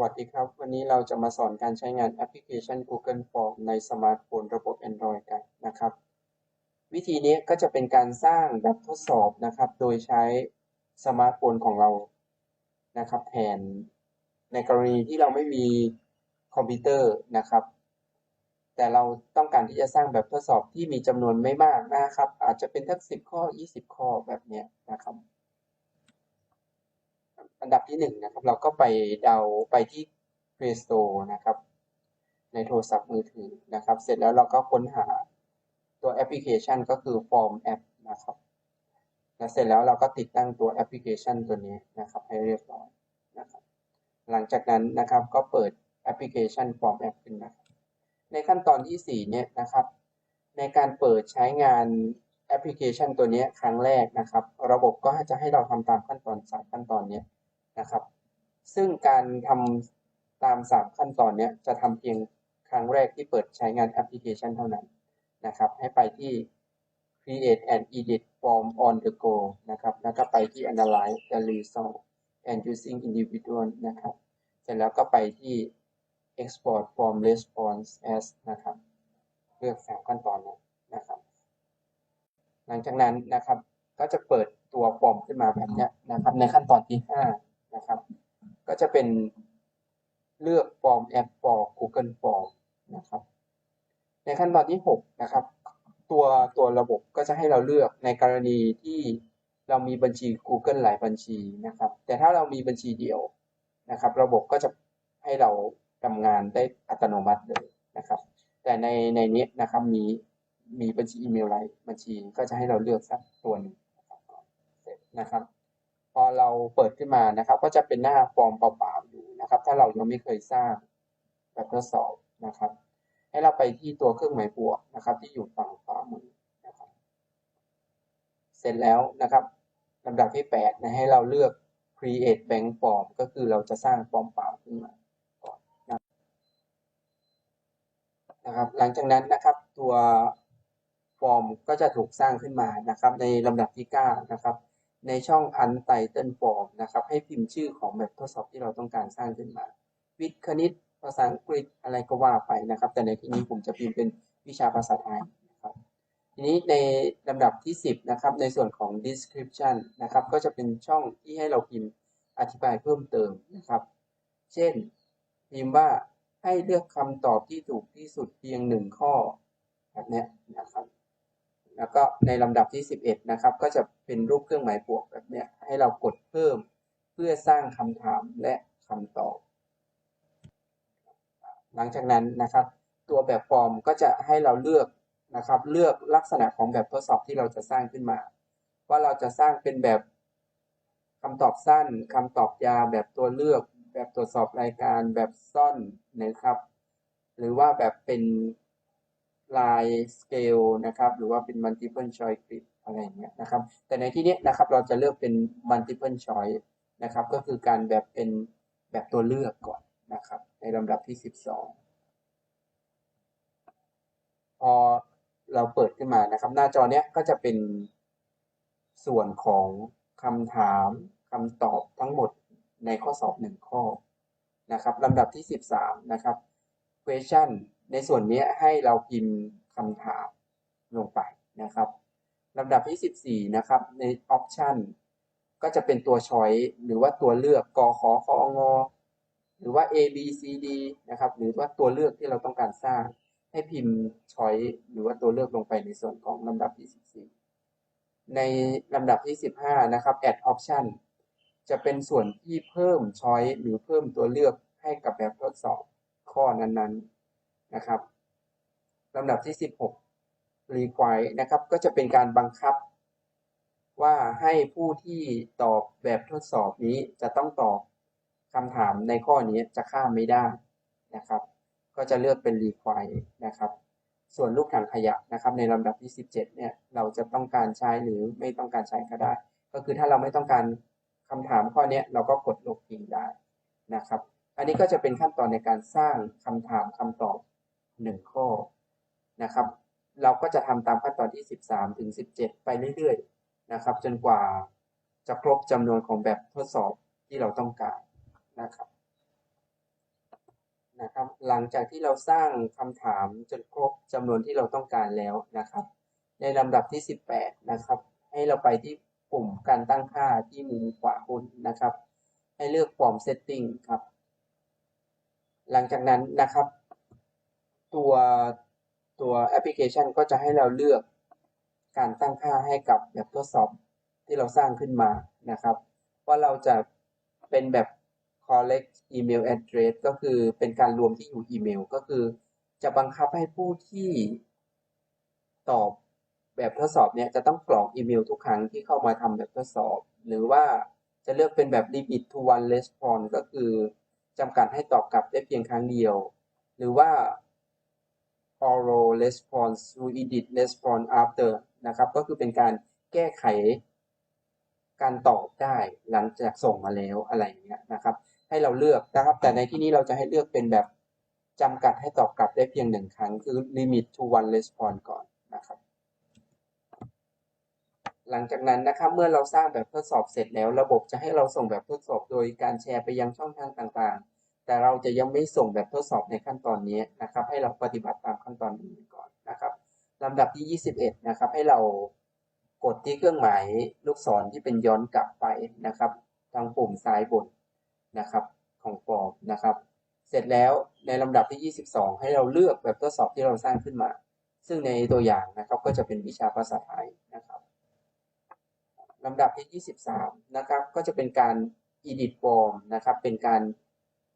วัสดีครับ วันนี้เราจะมาสอนการใช้งานแอปพลิเคชัน Google Form ในสมาร์ทโฟนระบบ Android กันนะครับ วิธีนี้ก็จะเป็นการสร้างแบบทดสอบนะครับ โดยใช้สมาร์ทโฟนของเรานะครับแทนในกรณีที่เราไม่มีคอมพิวเตอร์นะครับ แต่เราต้องการที่จะสร้างแบบทดสอบที่มีจำนวนไม่มากนะครับ อาจจะเป็นทักสิบข้อ 20 ข้อแบบเนี้ยนะครับ อันดับที่หนึ่งนะครับ เราก็ไปเดาไปที่ Play Store นะครับ ในโทรศัพท์มือถือนะครับ เสร็จแล้วเราก็ค้นหาตัวแอปพลิเคชันก็คือ Form App นะครับ และเสร็จแล้วเราก็ติดตั้งตัวแอปพลิเคชันตัวนี้นะครับ ให้เรียบร้อยนะครับ หลังจากนั้นนะครับก็เปิดแอปพลิเคชัน Form App ขึ้นมาในขั้นตอนที่ 4 เนี่ยนะครับ ในการเปิดใช้งานแอปพลิเคชันตัวนี้ครั้งแรกนะครับ ระบบก็จะให้เราทำตามขั้นตอนสามขั้นตอนนี้ นะครับ ซึ่งการทำตามสามขั้นตอนนี้จะทำเพียงครั้งแรกที่เปิดใช้งานแอปพลิเคชันเท่านั้นนะครับ ให้ไปที่ create and edit form on the go นะครับ แล้วก็ไปที่ analyze the result and using individual นะครับ เสร็จแล้วก็ไปที่ export form response as นะครับ เลือกสามขั้นตอนนี้นะครับ หลังจากนั้นนะครับ ก็จะเปิดตัวฟอร์มขึ้นมาแบบนี้นะครับ ในขั้นตอนที่ 5 ก็จะเป็นเลือกฟอร์มแอป for Google Form นะครับ ในขั้นตอนที่ 6 นะครับ ตัวตัวระบบก็จะให้เราเลือกในกรณีที่เรามีบัญชี Google หลายบัญชีนะครับ แต่ถ้าเรามีบัญชีเดียวนะครับ ระบบก็จะให้เราทำงานได้อัตโนมัติเลยนะครับ แต่ในในนี้นะครับมีมีบัญชีอีเมลหลายบัญชีก็จะให้เราเลือกสักตัวหนึงนะครับ พอเราเปิดขึ้นมานะครับ ก็จะเป็นหน้าฟอร์มเปล่าๆอยู่นะครับ ถ้าเรายังไม่เคยสร้างแบบทดสอบนะครับ ให้เราไปที่ตัวเครื่องหมายบวกนะครับ ที่อยู่ฝั่งขวามือนะครับ เสร็จแล้วนะครับลำดับที่8นะให้เราเลือก create blank form ก็คือเราจะสร้างฟอร์มเปล่าขึ้นมาก่อนนะครับ หลังจากนั้นนะครับตัวฟอร์มก็จะถูกสร้างขึ้นมานะครับ ในลำดับที่9นะครับ ในช่อง untitled form นะครับ ให้พิมพ์ชื่อของแบบทดสอบที่เราต้องการสร้างขึ้นมา วิทย์คณิต ภาษาอังกฤษอะไรก็ว่าไปนะครับ แต่ในที่นี้ผมจะพิมพ์เป็นวิชาภาษาไทยนะครับทีนี้ในลำดับที่ 10 นะครับ ในส่วนของ description นะครับ ก็จะเป็นช่องที่ให้เราพิมพ์อธิบายเพิ่มเติมนะครับ เช่น พิมพ์ว่าให้เลือกคำตอบที่ถูกที่สุดเพียงหนึ่งข้อแบบนี้นะครับ แล้วก็ในลำดับที่ 11 นะครับ ก็จะเป็นรูปเครื่องหมายบวกแบบนี้ให้เรากดเพิ่มเพื่อสร้างคำถามและคำตอบ หลังจากนั้นนะครับ ตัวแบบฟอร์มก็จะให้เราเลือกนะครับ เลือกลักษณะของแบบทดสอบที่เราจะสร้างขึ้นมา ว่าเราจะสร้างเป็นแบบคำตอบสั้นคำตอบยาวแบบตัวเลือก แบบตรวจสอบรายการ แบบซ่อนนะครับ หรือว่าแบบเป็น ลายสเกลนะครับ หรือว่าเป็น multiple choice quiz อะไรอย่างเงี้ยนะครับ แต่ในที่นี้นะครับเราจะเลือกเป็น multiple choice นะครับ ก็คือการแบบเป็นแบบตัวเลือกก่อนนะครับ ในลำดับที่ 12 พอเราเปิดขึ้นมานะครับ หน้าจอเนี้ยก็จะเป็นส่วนของคำถามคำตอบทั้งหมดในข้อสอบหนึ่งข้อนะครับลำดับที่ 13 นะครับ question ในส่วนนี้ให้เราพิมพ์คำถามลงไปนะครับลำดับที่ 14 นะครับ ใน option ก็จะเป็นตัว choice หรือว่าตัวเลือกกขอคองอหรือว่า A B C D นะครับ หรือว่าตัวเลือกที่เราต้องการสร้าง ให้พิมพ์ choice หรือว่าตัวเลือกลงไปในส่วนของลำดับที่ 14 ในลำดับที่ 15 นะครับ add option จะเป็นส่วนที่เพิ่ม choice หรือเพิ่มตัวเลือกให้กับแบบทดสอบข้อนั้นๆ นะครับลำดับที่ 16 require นะครับ ก็จะเป็นการบังคับ ว่าให้ผู้ที่ตอบแบบทดสอบนี้จะต้องตอบคำถามในข้อนี้จะข้ามไม่ได้นะครับ ก็จะเลือกเป็น require นะครับ ส่วนลูกถังขยะนะครับ ในลำดับที่ 17 เนี่ย เราจะต้องการใช้หรือไม่ต้องการใช้ก็ได้ ก็คือถ้าเราไม่ต้องการคำถามข้อนี้เราก็กดลบทิ้งได้นะครับ อันนี้ก็จะเป็นขั้นตอนในการสร้างคำถามคำตอบ 1 ข้อนะครับ เราก็จะทำตามขั้นตอนที่ 13 ถึง 17 ไปเรื่อยๆนะครับ จนกว่าจะครบจำนวนของแบบทดสอบที่เราต้องการนะครับนะครับ หลังจากที่เราสร้างคำถามจนครบจำนวนที่เราต้องการแล้วนะครับ ในลำดับที่ 18 นะครับ ให้เราไปที่ปุ่มการตั้งค่าที่มุมขวาบนนะครับ ให้เลือก Form Setting ครับ หลังจากนั้นนะครับ ตัวตัวแอปพลิเคชันก็จะให้เราเลือกการตั้งค่าให้กับแบบทดสอบที่เราสร้างขึ้นมานะครับ ว่าเราจะเป็นแบบ collect email address ก็คือเป็นการรวมที่อยู่อีเมล ก็คือจะบังคับให้ผู้ที่ตอบแบบทดสอบเนี่ยจะต้องกรอกอีเมลทุกครั้งที่เข้ามาทำแบบทดสอบ หรือว่าจะเลือกเป็นแบบ limit to one response ก็คือจำกัดให้ตอบกลับได้เพียงครั้งเดียว หรือว่า oral response to edit response after นะครับ ก็คือเป็นการแก้ไขการตอบได้หลังจากส่งมาแล้วอะไรอย่างเงี้ยนะครับ ให้เราเลือกนะครับ แต่ในที่นี้เราจะให้เลือกเป็นแบบจำกัดให้ตอบกลับได้เพียงหนึ่งครั้ง คือ limit to one response ก่อนนะครับ หลังจากนั้นนะครับ เมื่อเราสร้างแบบทดสอบเสร็จแล้ว ระบบจะให้เราส่งแบบทดสอบโดยการแชร์ไปยังช่องทางต่างๆ แต่เราจะยังไม่ส่งแบบทดสอบในขั้นตอนนี้นะครับ ให้เราปฏิบัติตามขั้นตอนนี้ก่อนนะครับลำดับที่ 21 นะครับ ให้เรากดที่เครื่องหมายลูกศรที่เป็นย้อนกลับไปนะครับ ทางปุ่มซ้ายบนนะครับของฟอร์มนะครับ เสร็จแล้วในลำดับที่ 22 ให้เราเลือกแบบทดสอบที่เราสร้างขึ้นมา ซึ่งในตัวอย่างนะครับก็จะเป็นวิชาภาษาไทยนะครับลำดับที่ 23 นะครับ ก็จะเป็นการ edit form นะครับ เป็นการ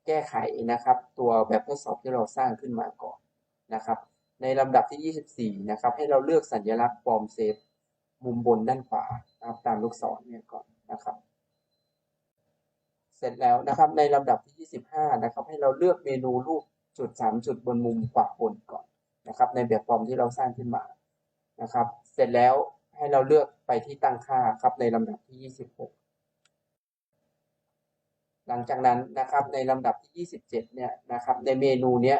แก้ไขนะครับ ตัวแบบทดสอบที่เราสร้างขึ้นมาก่อนนะครับ ในลำดับที่ 24 นะครับ ให้เราเลือกสัญลักษณ์ form save มุมบนด้านขวานะครับตามลูกศรเนี่ยก่อนนะครับ เสร็จแล้วนะครับในลำดับที่ 25 นะครับ ให้เราเลือกเมนูรูปจุด 3 จุดบนมุมขวาบนก่อนนะครับ ในแบบฟอร์มที่เราสร้างขึ้นมานะครับ เสร็จแล้วให้เราเลือกไปที่ตั้งค่าครับในลำดับที่ 26 หลังจากนั้นนะครับในลำดับที่ 27เนี่ยนะครับในเมนูเนี้ย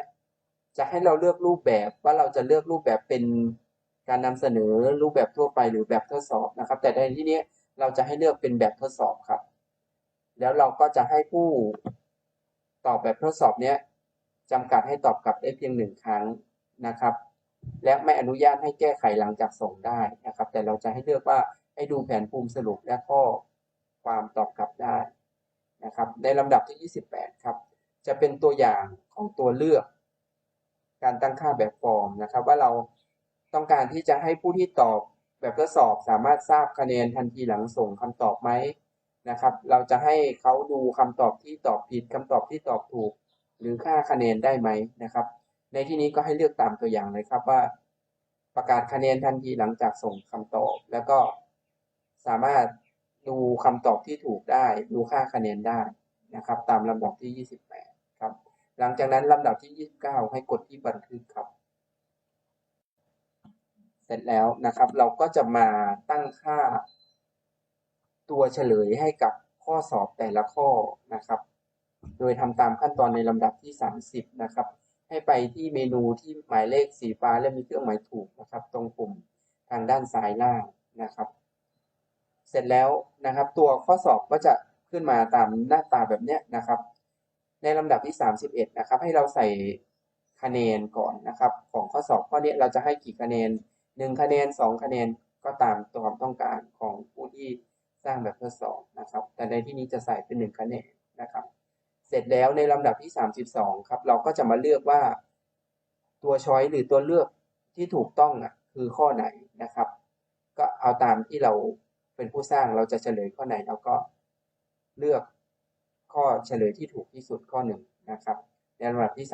จะให้เราเลือกรูปแบบว่าเราจะเลือกรูปแบบเป็นการนำเสนอรูปแบบทั่วไปหรือแบบทดสอบนะครับ แต่ในที่นี้เราจะให้เลือกเป็นแบบทดสอบครับ แล้วเราก็จะให้ผู้ตอบแบบทดสอบเนี้ยจำกัดให้ตอบกลับได้เพียงหนึ่งครั้งนะครับ และไม่อนุญาตให้แก้ไขหลังจากส่งได้นะครับ แต่เราจะให้เลือกว่าให้ดูแผนภูมิสรุปและข้อความตอบกลับได้ นะครับในลำดับที่ 28 ครับ จะเป็นตัวอย่างของตัวเลือก การตั้งค่าแบบฟอร์มนะครับ ว่าเราต้องการที่จะให้ผู้ที่ตอบแบบทดสอบสามารถทราบคะแนนทันทีหลังส่งคำตอบไหมนะครับ เราจะให้เขาดูคำตอบที่ตอบผิดคำตอบที่ตอบถูก หรือค่าคะแนนได้ไหมนะครับ ในที่นี้ก็ให้เลือกตามตัวอย่างเลยครับว่า ประกาศคะแนนทันทีหลังจากส่งคำตอบ แล้วก็สามารถ ดูคำตอบที่ถูกได้ ดูค่าคะแนนได้นะครับ ตามลำดับที่ 28 ครับ หลังจากนั้นลำดับที่ 29 ให้กดที่บันทึกครับ เสร็จแล้วนะครับ เราก็จะมาตั้งค่า ตัวเฉลยให้กับข้อสอบแต่ละข้อนะครับ โดยทำตามขั้นตอนในลำดับที่ 30 นะครับ ให้ไปที่เมนูที่หมายเลขสีฟ้าและมีเครื่องหมายถูกนะครับ ตรงปุ่มทางด้านซ้ายล่างนะครับ ร็จแล้วนะครับ ตัวข้อสอบก็จะขึ้นมาตามหน้าตาแบบเนี้ยนะครับ ในลำดับที่ 31 นะครับ ให้เราใส่คะแนนก่อนนะครับ ของข้อสอบข้อนี้เราจะให้กี่คะแนน 1 คะแนน 2 คะแนนก็ตามตัวความต้องการของผู้ที่สร้างแบบทดสอบนะครับ แต่ในที่นี้จะใส่เป็น 1 คะแนนนะครับ เสร็จแล้วในลำดับที่ 32 ครับ เราก็จะมาเลือกว่า ตัวช้อยหรือตัวเลือกที่ถูกต้องอะคือข้อไหนนะครับ ก็เอาตามที่เรา เป็นผู้สร้างเราจะเฉลยข้อไหนเราก็เลือกข้อเฉลยที่ถูกที่สุดข้อหนึ่งนะครับในลำดับที่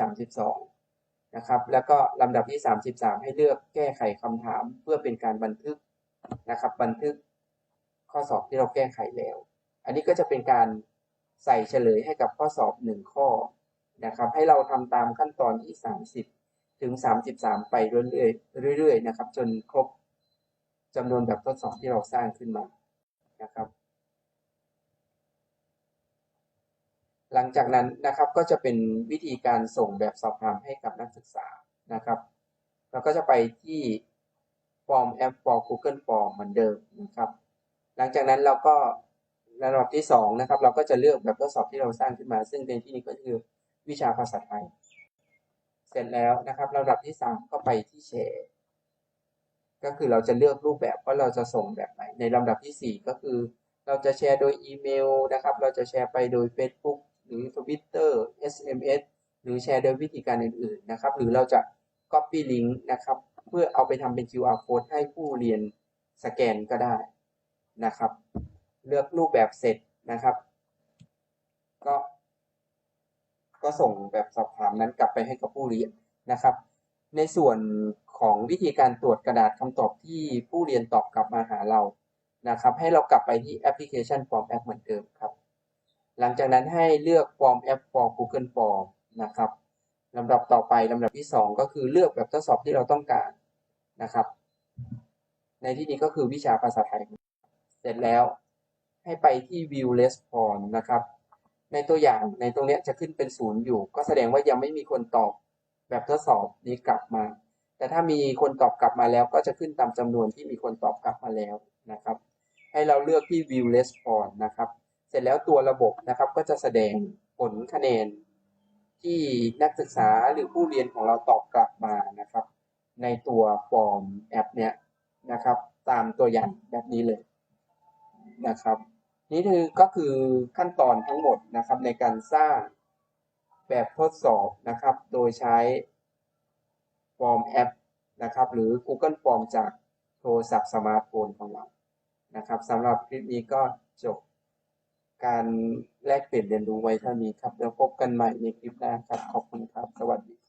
32 นะครับ แล้วก็ลำดับที่ 33 ให้เลือกแก้ไขคำถามเพื่อเป็นการบันทึกนะครับ บันทึกข้อสอบที่เราแก้ไขแล้ว อันนี้ก็จะเป็นการใส่เฉลยให้กับข้อสอบหนึ่งข้อนะครับ ให้เราทำตามขั้นตอนที่ 30 ถึง 33 ไปเรื่อยๆเรื่อยๆนะครับ จนครบ จำนวนแบบทดสอบที่เราสร้างขึ้นมานะครับ หลังจากนั้นนะครับก็จะเป็นวิธีการส่งแบบสอบถามให้กับนักศึกษานะครับ เราก็จะไปที่ฟอร์มแอป for Google Form เหมือนเดิมนะครับ หลังจากนั้นเราก็ระดับที่2นะครับ เราก็จะเลือกแบบทดสอบที่เราสร้างขึ้นมา ซึ่งในที่นี้ก็คือวิชาภาษาไทย เสร็จแล้วนะครับลำดับที่สามก็ไปที่แชร์ ก็คือเราจะเลือกรูปแบบว่าเราจะส่งแบบไหน ในลำดับที่สี่ก็คือ เราจะแชร์โดยอีเมลนะครับ เราจะแชร์ไปโดย Facebook หรือ Twitter SMS หรือแชร์โดยวิธีการอื่นๆนะครับ หรือเราจะ Copy Link นะครับ เพื่อเอาไปทำเป็น QR Code ให้ผู้เรียนสแกนก็ได้นะครับ เลือกรูปแบบเสร็จนะครับ ก็ก็ส่งแบบสอบถามนั้นกลับไปให้กับผู้เรียนนะครับ ในส่วน ของวิธีการตรวจกระดาษคำตอบที่ผู้เรียนตอบกลับมาหาเรานะครับ ให้เรากลับไปที่แอปพลิเคชัน Form App เหมือนเดิมครับ หลังจากนั้นให้เลือก Form App for Google Form นะครับลำดับต่อไปลำดับที่สองก็คือเลือกแบบทดสอบที่เราต้องการนะครับ ในที่นี้ก็คือวิชาภาษาไทย เสร็จแล้วให้ไปที่ View Response นะครับ ในตัวอย่างในตรงนี้จะขึ้นเป็นศูนย์อยู่ ก็แสดงว่ายังไม่มีคนตอบแบบทดสอบนี้กลับมา แต่ถ้ามีคนตอบกลับมาแล้วก็จะขึ้นตามจำนวนที่มีคนตอบกลับมาแล้วนะครับ ให้เราเลือกที่ View Response นะครับ เสร็จแล้วตัวระบบนะครับก็จะแสดงผลคะแนน ที่นักศึกษาหรือผู้เรียนของเราตอบกลับมานะครับ ในตัวฟอร์มแอปเนี้ยนะครับ ตามตัวอย่างแบบนี้เลยนะครับ นี่คือก็คือขั้นตอนทั้งหมดนะครับในการสร้างแบบทดสอบนะครับ โดยใช้ ฟอร์มแอปนะครับ หรือ Google Form จากโทรศัพท์สมาร์ทโฟนของเรานะครับสำหรับคลิปนี้ก็จบการแลกเปลี่ยนเรียนรู้ไว้เท่านี้ครับ แล้วพบกันใหม่ในคลิปหน้าครับ ขอบคุณครับ สวัสดี